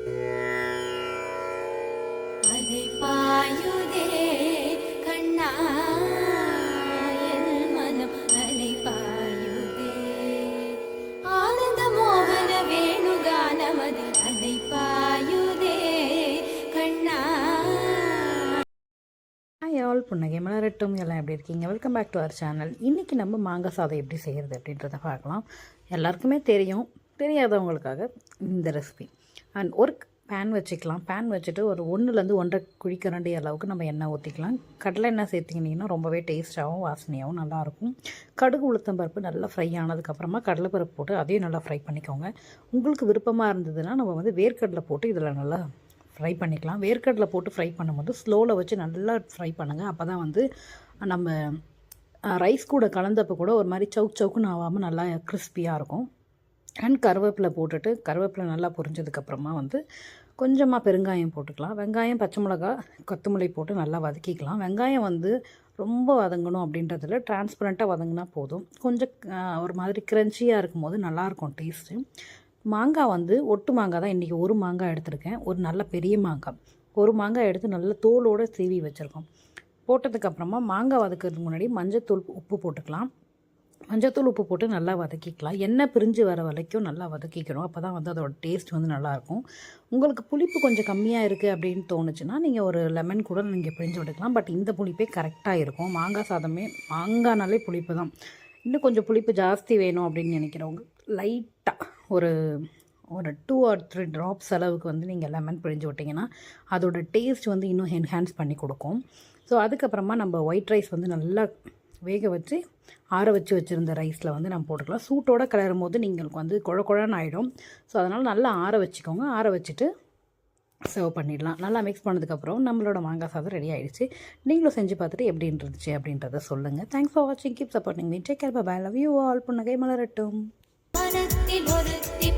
All புன்னகை மலரட்டும். எல்லாம் எப்படி இருக்கீங்க? Welcome back to our channel இன்றைக்கி நம்ம மாங்காய் சாதம் எப்படி செய்கிறது அப்படின்றத பார்க்கலாம். எல்லாருக்குமே தெரியும். தெரியாதவங்களுக்காக இந்த ரெசிபி அண்ட் ஒரு பேன் வச்சுக்கலாம். பேன் வச்சுட்டு ஒரு ஒன்றுலேருந்து ஒன்றரை குழிக்கரண்டி அளவுக்கு நம்ம எண்ணெய் ஊற்றிக்கலாம் கடலை எண்ணெய் சேர்த்திங்கன்னா ரொம்பவே டேஸ்ட்டாகவும் வாசனையாகவும் நல்லாயிருக்கும். கடுகு உளுத்தம் பருப்பு நல்லா ஃப்ரை ஆனதுக்கப்புறமா கடலைப்பருப்பு போட்டு அதையும் நல்லா ஃப்ரை பண்ணிக்கோங்க. உங்களுக்கு விருப்பமாக இருந்ததுன்னா நம்ம வந்து வேர்க்கடலை போட்டு இதில் நல்லா ஃப்ரை பண்ணிக்கலாம். வேர்க்கடலை போட்டு ஃப்ரை பண்ணும்போது ஸ்லோவில் வச்சு நல்லா ஃப்ரை பண்ணுங்கள் அப்போ தான் வந்து நம்ம ரைஸ் கூட கலந்தப்போ கூட ஒரு மாதிரி சவுக் சவுக்குன்னு ஆகாமல் நல்லா கிறிஸ்பியாக இருக்கும். அண்ட் கருவேப்பிலை போட்டுட்டு கருவேப்பிலை நல்லா பொரிஞ்சதுக்கப்புறமா வந்து கொஞ்சமாக பெருங்காயம் போட்டுக்கலாம். வெங்காயம் பச்சை மிளகா கொத்தமல்லி போட்டு நல்லா வதக்கிக்கலாம். வெங்காயம் வந்து ரொம்ப வதங்கணும் அப்படின்றதுல டிரான்ஸ்பரண்ட்டாக வதங்கினா போதும். கொஞ்சம் ஒரு மாதிரி க்ரன்ச்சியாக இருக்கும்போது நல்லாயிருக்கும் டேஸ்ட்டு மாங்காய் வந்து ஒட்டு மாங்காய் தான். இன்றைக்கி ஒரு மாங்காய் எடுத்திருக்கேன். ஒரு நல்ல பெரிய மாங்காய். ஒரு மாங்காய் எடுத்து நல்ல தோலோடு சீவி வச்சுருக்கோம். போட்டதுக்கப்புறமா மாங்காய் வதக்கிறதுக்கு முன்னாடி மஞ்சள் தூள் உப்பு போட்டுக்கலாம். மஞ்சத்தூள் உப்பு போட்டு நல்லா வதக்கிக்கலாம். எண்ணெய் பிரிஞ்சு வர வரைக்கும் நல்லா வதக்கிக்கணும். அப்போ தான் வந்து அதோட டேஸ்ட் வந்து நல்லாயிருக்கும் உங்களுக்கு புளிப்பு கொஞ்சம் கம்மியாக இருக்குது அப்படின்னு தோணுச்சுன்னா நீங்கள் ஒரு லெமன் கூட நீங்கள் பிரிஞ்சு விட்டுக்கலாம். பட் இந்த புளிப்பே கரெக்டாக இருக்கும். மாங்காய் சாதமே மாங்காய்னாலே புளிப்பு தான் இன்னும் கொஞ்சம் புளிப்பு ஜாஸ்தி வேணும் அப்படின்னு நினைக்கிறவங்க லைட்டாக ஒரு ஒரு டூ ஆர் த்ரீ ட்ராப்ஸ் அளவுக்கு வந்து நீங்கள் லெமன் பிழிஞ்சு விட்டிங்கன்னா அதோட டேஸ்ட் வந்து இன்னும் என்ஹான்ஸ் பண்ணி கொடுக்கும். ஸோ அதுக்கப்புறமா நம்ம ஒயிட் ரைஸ் வந்து நல்லா வேக வச்சு ஆற வச்சு வச்சுருந்த ரைஸில் வந்து நம்ம போட்டுக்கலாம். சூட்டோட கிளறும் போது நீங்களுக்கு வந்து குழ குழன்னு ஆகிடும் ஸோ அதனால் நல்லா ஆற வச்சுக்கோங்க. ஆற வச்சுட்டு சர்வ் பண்ணிடலாம். நல்லா மிக்ஸ் பண்ணதுக்கப்புறம் நம்மளோட மாங்காய் சாதம் ரெடி ஆகிடுச்சு நீங்களும் செஞ்சு பார்த்துட்டு எப்படி இருந்துச்சு அப்படின்றத சொல்லுங்கள் தேங்க்ஸ் ஃபார் வாட்சிங் keep supporting me take care bye love you all புன்னகை மலரட்டும். மனத்தில் ஒருத்தி